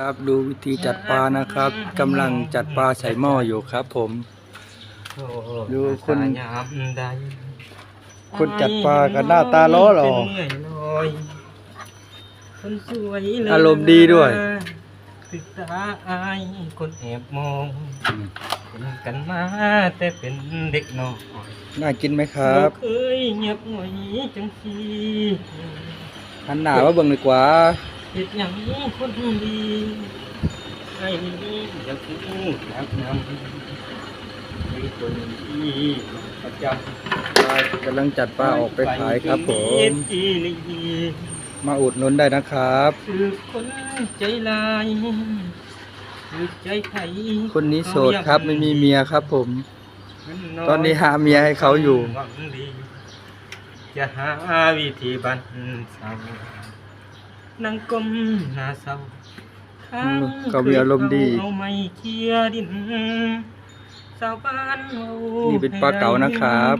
ครับดูวิธีจัดปลานะครับกำลังจัดปลาใส่หม้ออยู่ครับ ผม ดูคนยามใดคนจัดปลาก็หน้าตาล้อหล่อเป็นเหนื่อยลอยคนสวยเลยอารมณ์ดีด้วยติดตาอายคนแอบมองเป็นกันมาแต่เป็นเด็กน้อยน่ากินไหมครับเคยเงียบหน่อยจังทีหันหน้ามาเบิ่งดีกว่า เห็ดหยังคนดีไอ้อยากพูดอยากนำมีคนที่ประจำกำลังจัดปลาออกไปขายครับผมมาอุดหนุนได้นะครับคือคนใจลายคือใจไข่คนนี้โสดครับไม่มีเมียครับผม ตอนนี้หาเมียให้เขาอยู่หวังดีจะหาวิธีบันเศร้า นั่งก้มหน้าเศร้าข้างเขามีอารมณ์ดี เอาไม่เคลียร์ดินสาวบ้านเฮานี่เป็นปลาเก๋านะครับ